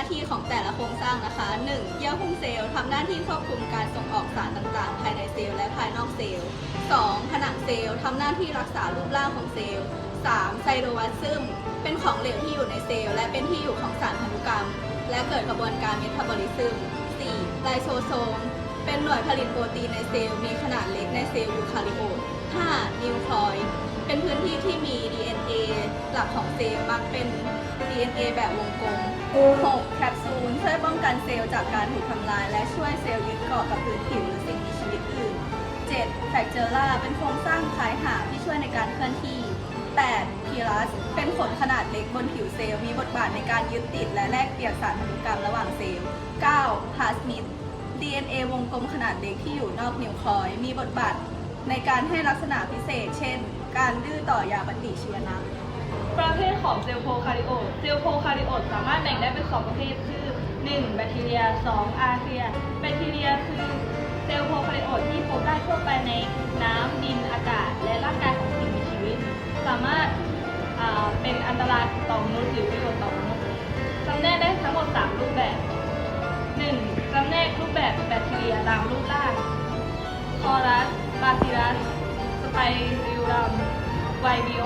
หน้าที่ของแต่ละโครงสร้างนะคะ 1. เยื่อหุ้มเซลล์ทำหน้าที่ควบคุมการส่งออกสารต่างๆ ภายในเซลล์และภายนอกเซลล์ 2. ผนังเซลล์ทำหน้าที่รักษารูปร่างของเซลล์ 3. ไซโตพลาซึมเป็นของเหลวที่อยู่ในเซลล์และเป็นที่อยู่ของสารพันธุกรรม และเกิดกระบวนการเมตาบอลิซึม 4. ไลโซโซม เป็นหน่วยผลิตโปรตีนในเซลล์มีขนาดเล็กในเซลล์ยูคาริโอต 5. นิวคลอยเป็นพื้นที่ที่มี DNA หลักของเซลล์มักเป็น DNA แบบวงกลม 6. กันเซลล์จากการถูกทำลาย และช่วยเซลล์ยึดเกาะกับพื้นผิวหรือสิ่งมีชีวิตอื่น 7. แฟกเจอร่าเป็นโครงสร้างคล้ายหางที่ช่วยในการเคลื่อนที่ 8. พีรัส เป็นขนขนาดเล็กบนผิวเซลล์มีบทบาทในการยึดติดและแลกเปลี่ยนสารพันธุกรรมระหว่างเซลล์ 9. พลาสมิด DNA วงกลมขนาดเล็กที่อยู่นอกนิวคลอย มีบทบาทในการให้ลักษณะพิเศษ เช่น การดื้อต่อยาปฏิชีวนะประเภทของเซลล์โพคาริโอตเซลล์โพคาริโอตสามารถแบ่งได้เป็นสองประเภทคือ 1. แบคทีเรีย 2. อาร์เคีย แบคทีเรียคือเซลล์โพคาริโอตที่พบได้ทั่วไปในน้ำดินอากาศ และร่างกายของสิ่งมีชีวิต สามารถเป็นอันตรายต่อมนุษย์หรือประโยชน์ต่อมนุษย์จำแนกได้ทั้งหมด 3 รูปแบบ 1. จำแนกรูปแบบแบคทีเรียตามรูปร่าง คอรัส บาซิลัส สไปริลัม ไวบิโอ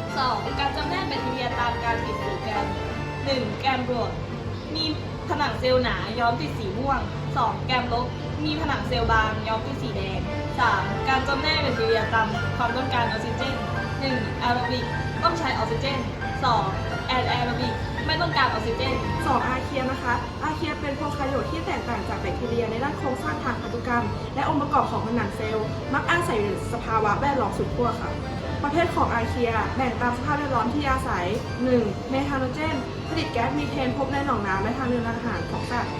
2. การจำแนกแบคทีเรียตามการติดสีแกน 1. แกมโรดมี ผนังเซลล์หนาย้อมติดสีม่วง 2. แกมลบมีผนังเซลล์บางย้อมติดสีแดง 3. การจำแนกแบคทีเรียตามความต้องการออกซิเจน 1. แอโรบิกต้องใช้ออกซิเจน 2. แอนแอโรบิกไม่ต้องการออกซิเจนสองอาเคียนะคะ อาเคียเป็นโปรคาริโอตที่แตกต่างจากแบคทีเรียในด้านโครงสร้างทางพันธุกรรม และองค์ประกอบของผนังเซลล์ มักอาศัยอยู่ในสภาวะแวดล้อมสุดขั้วค่ะประเภทของอาเคียแบ่งตามสภาพแวดล้อมที่อาศัย 1. เมทานโนเจน ลิตแก๊สมีเทนพบในหนองน้ำและทางเดินอาหารของสัตว์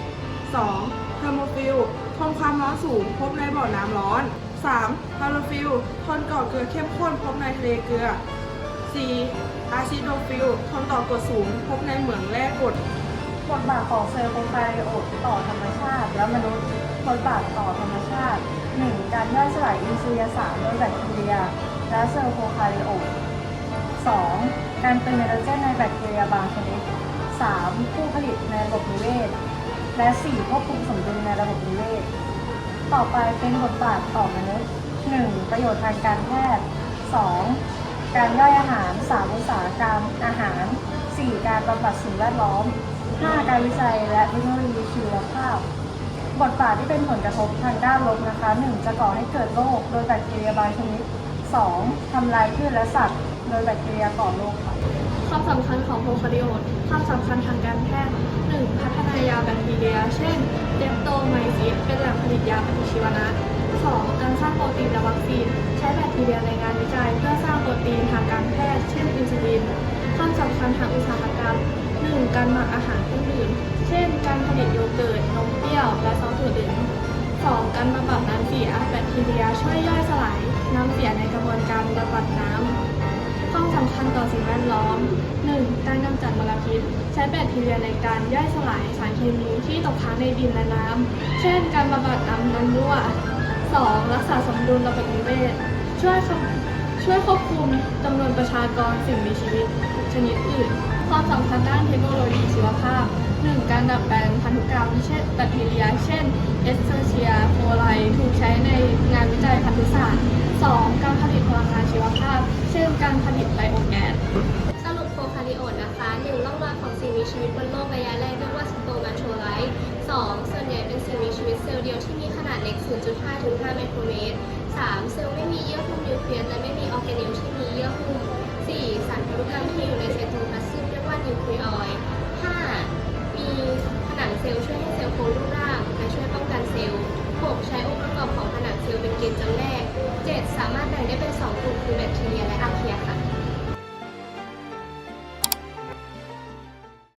2. เทอร์โมฟิลทนความร้อนสูงพบในบ่อน้ำร้อน 3. ฮาโลฟิลทนก่อเกลือเข้มข้นพบในทะเลเกลือ 4. อาซิโดฟิลทนต่อกรดสูงพบในเหมืองแร่กรดบทบาทของเซลล์โปรไคาริโอตต่อธรรมชาติ และมนุษย์บทบาทต่อธรรมชาติ 1. การย่อยสลายอินทรียสารโดยแบคทีเรีย และเซลล์โปรไคาริโอต 2. การเป็นไนโตรเจนในแบคทีเรียบางชนิด 3. ผู้ผลิตในระบบนิเวศ และ 4. ควบคุมสมดุลในระบบนิเวศ ต่อไปเป็นบทบาทต่อมนุษย์ 1. ประโยชน์ทางการแพทย์ 2. การย่อยอาหาร 3. อุตสาหกรรมอาหาร 4. การบำบัดสิ่งแวดล้อม 5. การวิจัยและเทคโนโลยีชีวภาพ บทบาทที่เป็นผลกระทบทางด้านลบนะคะ 1. จะก่อให้เกิดโรคโดยแบคทีเรียบางชนิด 2. ทำลายพืชและสัตว์ โดยแบคทีเรียก่อโรคค่ะ ความสำคัญของโปรคาริโอตความสำคัญทางการแพทย์ 1. พัฒนายาแบคทีเรีย เช่นเดปโตไมซิสเป็นแหล่งผลิตยาปฏิชีวนะ 2. การสร้างโปรตีนและวัคซีน ใช้แบคทีเรียในงานวิจัย เพื่อสร้างโปรตีนทางการแพทย์ เช่นอินซูลิน ความสำคัญทางอุตสาหกรรม 1. การหมักอาหารเครื่องดื่ม เช่น การผลิตโยเกิร์ต นมเปรี้ยว และซอสถั่วเหลือง ทีเรียช่วยย่อยสลายน้ำเสียในกระบวนการบำบัดน้ำความสำคัญต่อสิ่งแวดล้อม 1. การกำจัดมลพิษ ใช้แบคทีเรียในการย่อยสลายสารเคมีที่ตกค้างในดินและน้ำ เช่น การบำบัดน้ำมันรั่ว 2. รักษาสมดุลระบบนิเวศ ช่วยควบช่วยควบคุมจำนวนประชากรสิ่งมีชีวิต ชนิดอื่น ความสำคัญด้านเทคโนโลยีชีวภาพ 1. การดัดแปลง กรรมเช่นแบคทีเรีย เช่นเอสเตอร์เชียโคไลถูกใช้ในงานวิจัยพันธุศาสตร์ 2. การผลิตพลังงานชีวภาพ เช่นการผลิตไบโอแก๊สสรุปโปรคาริโอตนะคะหนึ่งร่องรอยของสิ่งมีชีวิตบนโลกระยะแรกเรียกว่าสโตมาโทไลท์สองส่วนใหญ่เป็นสิ่งมีชีวิตเซลล์เดียวที่มีขนาดเล็ก 0.5 ถึง 5 ไมโครเมตร 3. เซลล์ไม่มีเยื่อหุ้มนิวเคลียสและไม่มีออร์แกเนลที่มีเยื่อหุ้ม 4. สารพันธุกรรมที่อยู่ในไซโตพล เกณฑ์จำแนก เกรดสามารถแบ่งได้เป็น 2 กลุ่มคือแบคทีเรียและอาร์เคียค่ะ